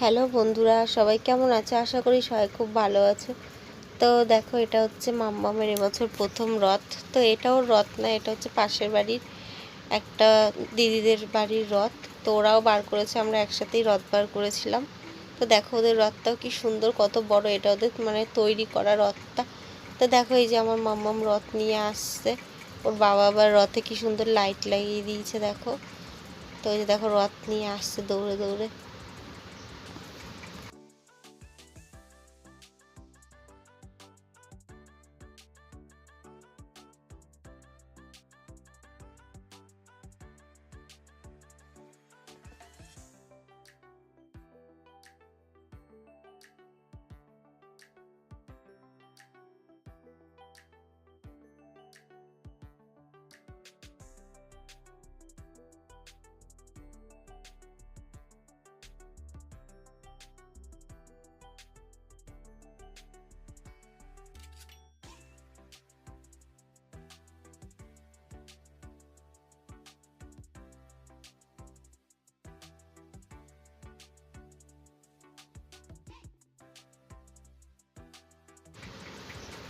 Hello বন্ধুরা, সবাই কেমন আছে? আশা করি সবাই খুব ভালো আছে। তো দেখো, এটা হচ্ছে মাম্মামের এবছর প্রথম রথ। তো এটাও রথ না, এটা হচ্ছে পাশের বাড়ির একটা দিদিদের বাড়ির রথ। তো ওরাও বার করেছে, আমরা একসাথেই রথ বার করেছিলাম। তো দেখো, ওদের রথটাও কি সুন্দর, কত বড় এটা ওদের মানে তৈরি করা রথটা। তো দেখো, এই যে আমার মাম্মাম রথ নিয়ে আসছে। ওর বাবা আবার রথে কি সুন্দর লাইট লাগিয়ে দিয়েছে, দেখো। তো ওই যে দেখো, রথ নিয়ে আসছে দৌড়ে দৌড়ে।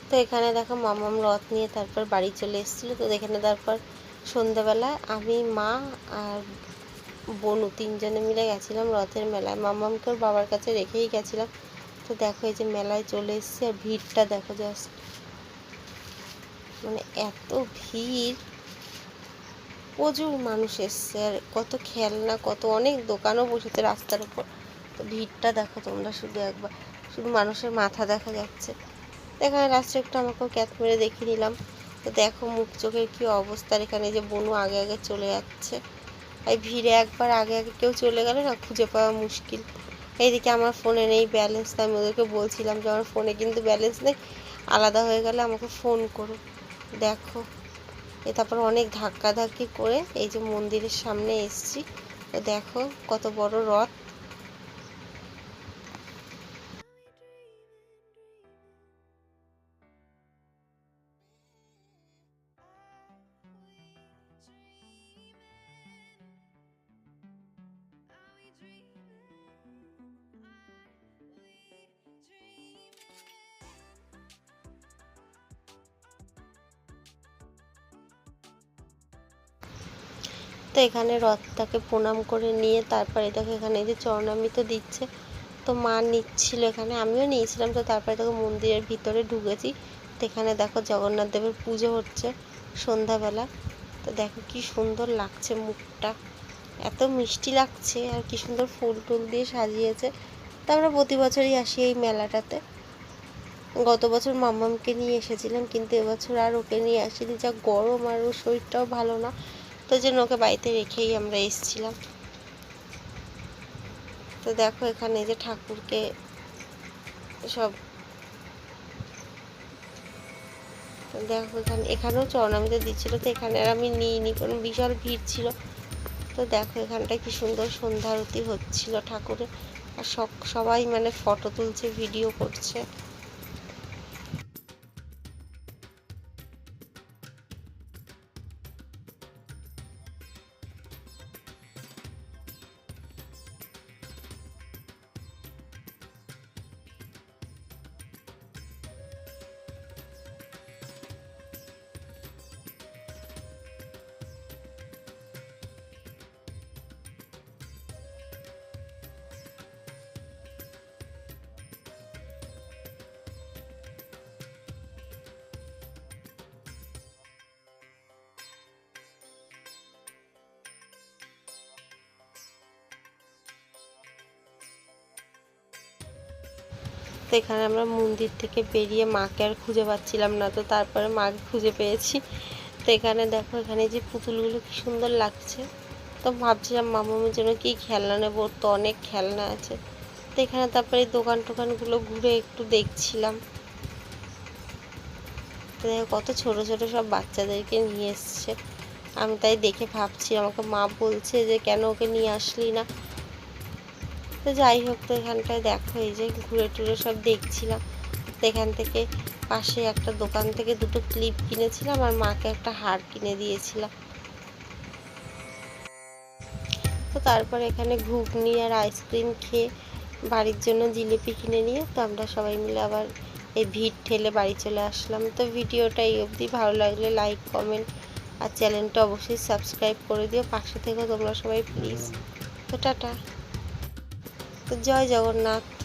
তো এখানে দেখো মামাম রথ নিয়ে তারপর বাড়ি চলে এসেছিল। তো এখানে তারপর সন্ধ্যাবেলা আমি, মা আর বনু তিনজনে মিলে গেছিলাম রথের মেলায়। মামামকে ওর বাবার কাছে রেখেই গেছিলাম। তো দেখো এই যে মেলায় চলে এসেছি আর ভিড়টা দেখো জাস্ট মানে এত ভিড়। প্রচুর মানুষ এসছে আর কত খেলনা, কত অনেক দোকানও বসেছে রাস্তার উপর। তো ভিড়টা দেখো তোমরা শুধু একবার, শুধু মানুষের মাথা দেখা যাচ্ছে। এখানে লাস্টে একটু আমাকেও ক্যাত মেরে দেখে নিলাম তো দেখো মুখ চোখের কী অবস্থা এখানে যে বনু আগে আগে চলে যাচ্ছে। এই ভিড়ে একবার আগে আগে কেউ চলে গেলে না খুঁজে পাওয়া মুশকিল। এইদিকে আমার ফোনে নেই ব্যালেন্স তো আমি ওদেরকে বলছিলাম যে আমার ফোনে কিন্তু ব্যালেন্স নেই। আলাদা হয়ে গেলে আমাকে ফোন করো। দেখো। এ তারপর অনেক ধাক্কাধাক্কি করে এই যে মন্দিরের সামনে এসছি। দেখো কত বড় রথ। তো এখানে রথটাকে প্রণাম করে নিয়ে তারপরে দেখো এখানে যে চরণামৃত দিচ্ছে। তো মা নিচ্ছিল এখানে, আমিও নিয়েছিলাম। তো তারপরে দেখো মন্দিরের ভিতরে ঢুকেছি। তো এখানে দেখো জগন্নাথ দেবের পুজো হচ্ছে সন্ধ্যাবেলা। তো দেখো কি সুন্দর লাগছে মুখটা। এত মিষ্টি লাগছে আর কি সুন্দর ফুল টুল দিয়ে সাজিয়েছে। তো আমরা প্রতি বছরই আসি এই মেলাটাতে। গত বছর মাম্মামকে নিয়ে এসেছিলাম, কিন্তু এবছর আর ওকে নিয়ে আসিনি। যা গরম আর ওর শরীরটাও ভালো না। তো জন্য ওকে বাড়িতে রেখেই আমরা এসেছিলাম। তো দেখো এখানে যে ঠাকুরকে সব দেখো এখানে, এখানেও চরণামিতে দিচ্ছিল, তো এখানে আর আমি নিইনি, কোনো বিশাল ভিড় ছিল। তো দেখো এখানটা কি সুন্দর সন্ধ্যা আরতি হচ্ছিল ঠাকুরের। আর সবাই মানে ফটো তুলছে ভিডিও করছে। তো এখানে আমরা মন্দির থেকে বেরিয়ে মাকে আর খুঁজে পাচ্ছিলাম না, তো তারপরে মাকে খুঁজে পেয়েছি। তো এখানে দেখো, এখানে যে পুতুলগুলো কি সুন্দর লাগছে। তো ভাবছিলাম মামামের জন্য কি খেলনা নেব তো অনেক খেলনা আছে। তো এখানে তারপরে দোকান টোকানগুলো ঘুরে একটু দেখছিলাম। কত ছোট ছোট সব বাচ্চাদেরকে নিয়ে এসছে। আমি তাই দেখে ভাবছি, আমাকে মা বলছে যে কেন ওকে নিয়ে আসলি না? তো যাই হোক, তো এখানটায় দেখো, এই যে ঘুরে টুরে সব দেখছিলাম। তো এখান থেকে পাশে একটা দোকান থেকে দুটো ক্লিপ কিনেছিলাম আর মাকে একটা হার কিনে দিয়েছিলাম। তো তারপর এখানে ঘুগনি আর আইসক্রিম খেয়ে বাড়ির জন্য জিলিপি কিনে নিয়ে, তো আমরা সবাই মিলে আবার এই ভিড় ঠেলে বাড়ি চলে আসলাম। তো ভিডিওটা এই অবধি। ভালো লাগলে লাইক কমেন্ট আর চ্যানেলটা অবশ্যই সাবস্ক্রাইব করে দিও। পাশে থেকো তোমরা সবাই প্লিজ তো টাটা। তো জয় জগন্নাথ।